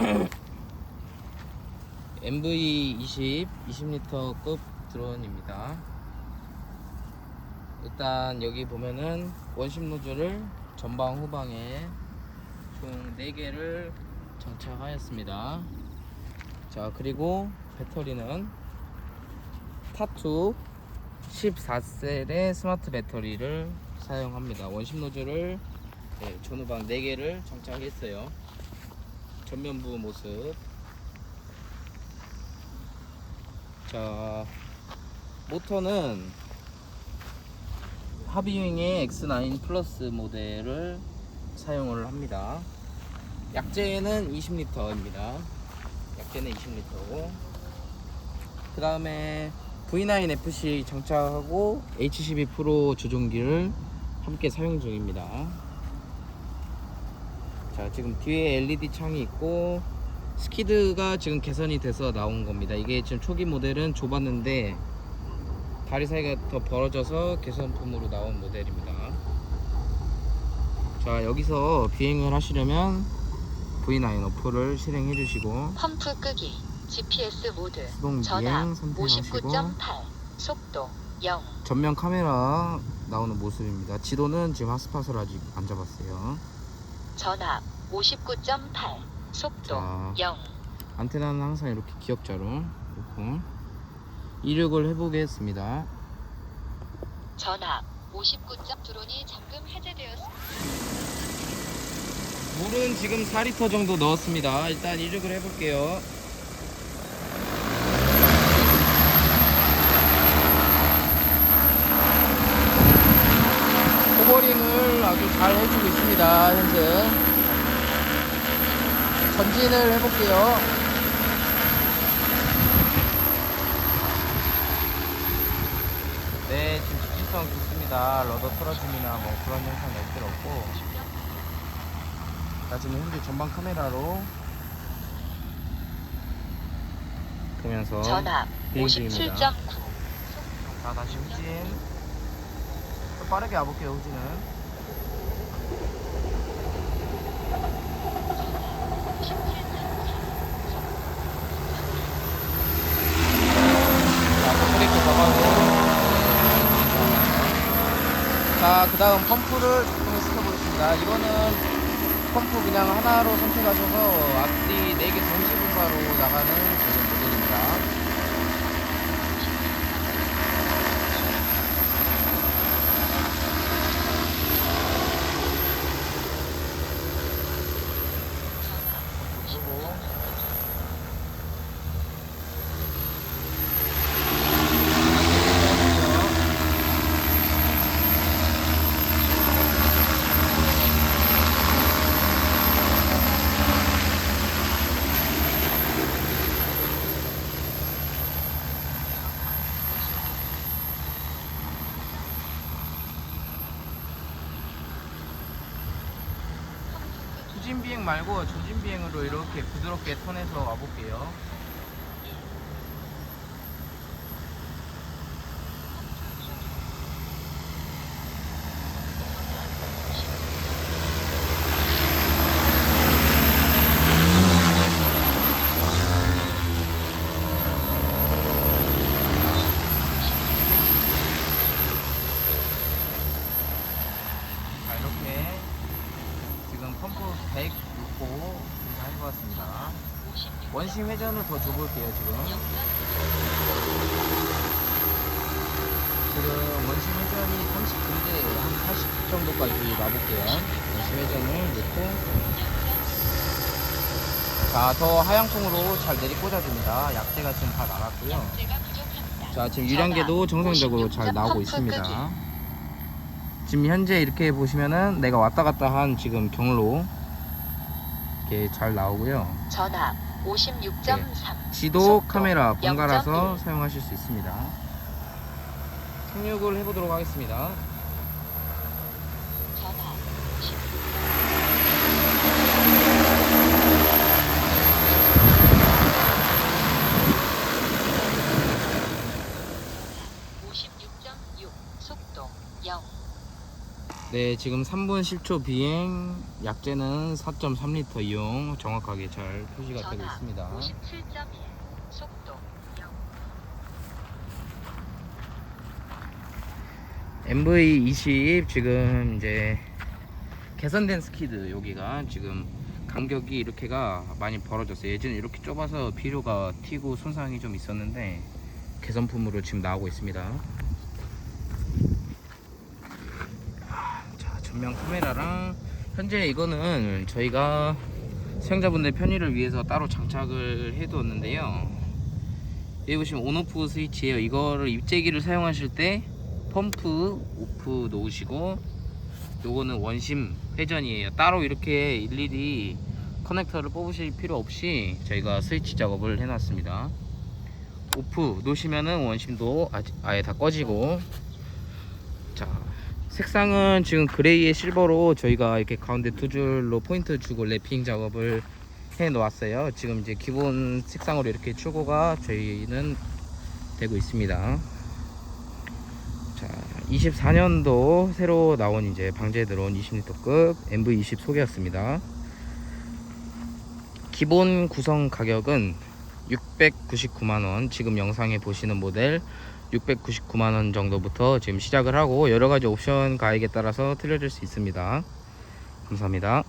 MV20 20L급 드론입니다. 일단 여기 보면은 원심 노즐을 전방 후방에 총 4개를 장착하였습니다. 자, 그리고 배터리는 타투 14셀의 스마트 배터리를 사용합니다. 원심 노즐을 네, 전후방 4개를 장착했어요. 전면부 모습. 자, 모터는 하비윙의 X9 플러스 모델을 사용을 합니다. 약재는 20L입니다. 약재는 20L고 그 다음에 V9 FC 장착하고 H12 프로 조종기를 함께 사용 중입니다. 자 지금 뒤에 LED 창이 있고 스키드가 지금 개선이 돼서 나온 겁니다. 이게 지금 초기 모델은 좁았는데 다리 사이가 더 벌어져서 개선품으로 나온 모델입니다. 자 여기서 비행을 하시려면 V9 어플을 실행해 주시고 펌프 끄기, GPS 모드, 전압 비행 선택하시고 59.8, 속도 0, 전면 카메라 나오는 모습입니다. 지도는 지금 핫스팟을 아직 안 잡았어요. 전압 59.8, 속도 자. 0, 안테나는 항상 이렇게 기역자로 놓고 이륙을 해보겠습니다. 전압 59점 드론이 잠금 해제되었습니다. 물은 지금 4리터 정도 넣었습니다. 일단 이륙을 해볼게요. 호버링을 아주 잘 해주고 있습니다. 현재 전진을 해볼게요. 네, 지금 직진성 좋습니다. 러더 틀어짐이나 뭐 그런 현상이 없을 없고 자 지금 현재 전방 카메라로 보면서 전압 비행 중입니다. 57.9, 자 다시 후진 좀 빠르게 와볼게요 후진은 자 브레이크 잡아고 자 그 다음 펌프를 작동을 시켜보겠습니다. 이거는 펌프 그냥 하나로 선택하셔서 앞뒤 4개 동시 분사로 나가는 모델입니다 그리고 후진 비행 말고 전진 비행으로 이렇게 부드럽게 턴해서 와볼게요. 자 이렇게 지금 펌프 100 놓고 해것 같습니다. 원심 회전을 더 줘볼게요 지금. 지금 원심 회전이 39인데 한80 정도까지 놔볼게요. 원심 회전을 넣고. 자, 더 하향풍으로 잘 내리 꽂아줍니다. 약재가 지금 다 나갔고요. 자, 지금 유량계도 정상적으로 잘 나오고 있습니다. 지금 현재 이렇게 보시면은 내가 왔다 갔다 한 지금 경로 이렇게 잘 나오고요. 전압 56.3, 지도 카메라 번갈아서 0.1. 사용하실 수 있습니다. 착륙을 해보도록 하겠습니다. 전압 56.6, 속도 0, 네, 네, 지금 3분 10초 비행, 약제는 4.3리터 이용 정확하게 잘 표시가 되고 있습니다. 57.1 속도 0 MV20 지금 이제 개선된 스키드 여기가 지금 간격이 이렇게가 많이 벌어졌어요. 예전에 이렇게 좁아서 비료가 튀고 손상이 좀 있었는데 개선품으로 지금 나오고 있습니다. 자, 전면 카메라랑 현재 이거는 저희가 사용자분들 편의를 위해서 따로 장착을 해두었는데요. 여기 보시면 온오프 스위치예요. 이거를 입재기를 사용하실 때 펌프 오프 놓으시고 요거는 원심 회전이에요 따로 이렇게 일일이 커넥터를 뽑으실 필요 없이 저희가 스위치 작업을 해 놨습니다 오프 놓으시면은 원심도 아- 아예 다 꺼지고 자 색상은 지금 그레이에 실버로 저희가 이렇게 가운데 두 줄로 포인트 주고 랩핑 작업을 해 놓았어요. 지금 이제 기본 색상으로 이렇게 출고가 저희는 되고 있습니다. 자, 24년도 새로 나온 이제 방제 들어온 20리터급 MV20 소개였습니다. 기본 구성 가격은 699만원, 지금 영상에 보시는 모델 699만원 정도부터 지금 시작을 하고 여러 가지 옵션 가액에 따라서 틀려질 수 있습니다. 감사합니다.